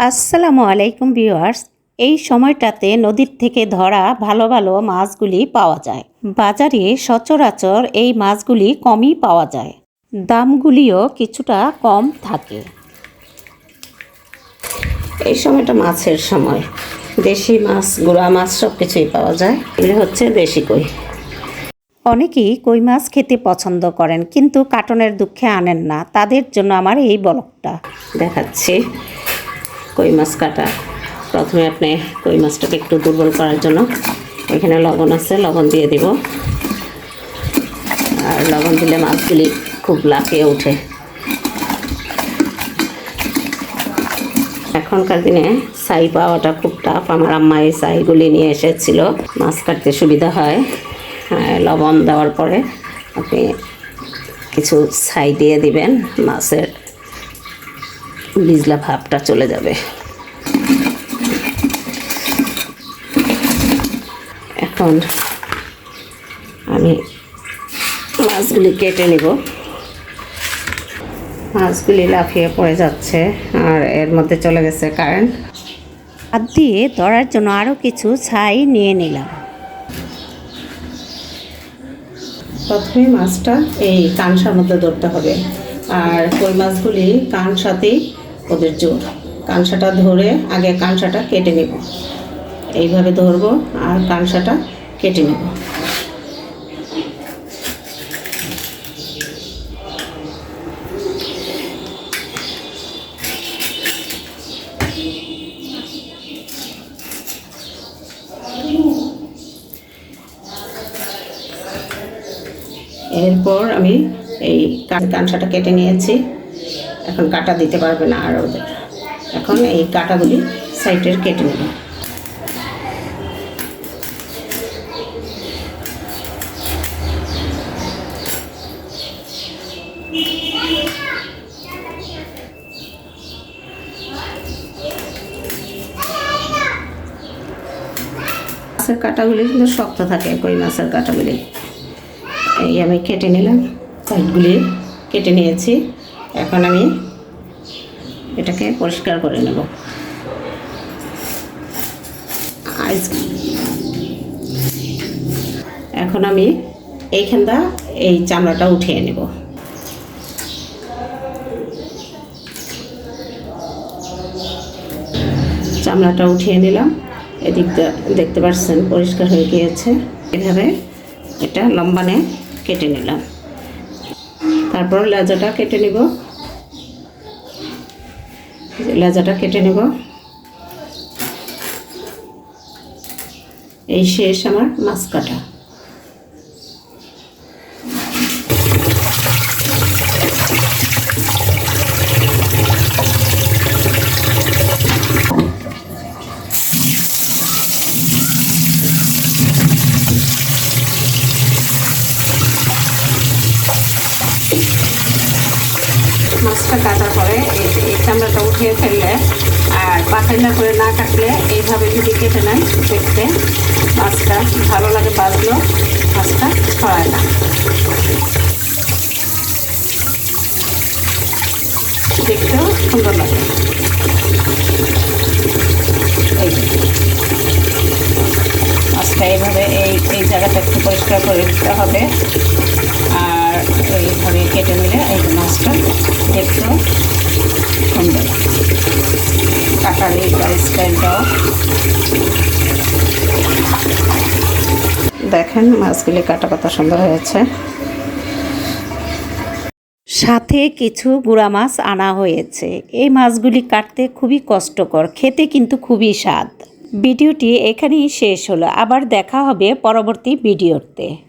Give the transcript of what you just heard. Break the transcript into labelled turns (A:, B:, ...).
A: আসসালামু আলাইকুম ভিউয়ার্স। এই সময়টাতে নদীর থেকে ধরা ভালো ভালো মাছগুলি পাওয়া যায়। বাজারে সচরাচর এই মাছগুলি কমই পাওয়া যায়। দামগুলিও কিছুটা কম থাকে। এই সময়টা মাছের সময়। দেশি মাছ গুড়া মাছ সব কিছুই পাওয়া যায়। এগুলি হচ্ছে দেশি কই। অনেকেই কই মাছ খেতে পছন্দ করেন কিন্তু কাটনের দুঃখে আনেন না। তাদের জন্য আমার এই বলকটা। দেখাচ্ছি। কই মাছ কাটা। প্রথমে আপনি কই মাছটাকে একটু দুর্বল করার জন্য এখানে লবণ আছে, লবণ দিয়ে দিব। আর লবণ দিলে মাছগুলি খুব লাফিয়ে ওঠে। এখনকার দিনে ছাই পাওয়াটা খুব টাফ আমার আম্মা এই ছাইগুলি নিয়ে এসেছিল, মাছ কাটতে সুবিধা হয়। লবণ দেওয়ার পরে আপনি কিছু ছাই দিয়ে দিবেন মাছের বিজলা ভাবটা চলে যাবে। এখন আমি মাছগুলি কেটে নিব। মাছগুলি লাফিয়ে পড়ে যাচ্ছে আর এর মধ্যে চলে গেছে কারেন্ট হাত দিয়ে ধরার জন্য আরও কিছু ছাই নিয়ে নিলাম। প্রথমে মাছটা এই কানসার মধ্যে ধরতে হবে। আর কই মাছগুলি কানসাতেই ওদের জোর কানসাটা ধরে আগে কানসাটা কেটে নেব। এইভাবে ধরবো আর কানসাটা কেটে নেব। এরপর আমি এই কান- কানসাটা কেটে নিয়েছি। এখন কাটা দিতে পারবে না আর ওদের। এখন এই কাটাগুলি সাইডের কেটে নেব। মাছের কাটাগুলি কিন্তু শক্ত থাকে, কই মাছের কাটাগুলি। এই আমি কেটে নিলাম, সাইডগুলি কেটে নিয়েছি। এখন আমি এটাকে পরিষ্কার করে নেব। এখন আমি এইখানটা এই চামড়াটা উঠিয়ে নেব। চামড়াটা উঠিয়ে নিলাম। এদিকটা দেখতে পাচ্ছেন পরিষ্কার হয়ে গিয়েছে। এভাবে এটা লম্বানে কেটে নিলাম। তারপর লেজাটা কেটে নিব। লেজাটা কেটে নেব। এই শেষ আমার মাছ কাটা মাছটা কাটার পরে এই চামড়াটা উঠিয়ে ফেললে, আর পাতাইলা করে না কাটলে এইভাবে যদি কেটে নেয়, দেখতে মাছটা ভালো লাগে, বাজলো, মাছটা ছড়ায় না। দেখতেও সুন্দর লাগে। মাছটা এইভাবে এই এই জায়গাটা একটু পরিষ্কার করে দিতে হবে আর এইভাবে কেটে নিলে এই যে কাটার দেখেন, মাছগুলি কাটা কত সুন্দর হয়েছে। সাথে কিছু গুঁড়া মাছ আনা হয়েছে। এই মাছগুলি কাটতে খুবই কষ্টকর, খেতে কিন্তু খুবই স্বাদ। ভিডিওটি এখানেই শেষ হলো। আবার দেখা হবে পরবর্তী ভিডিওতে।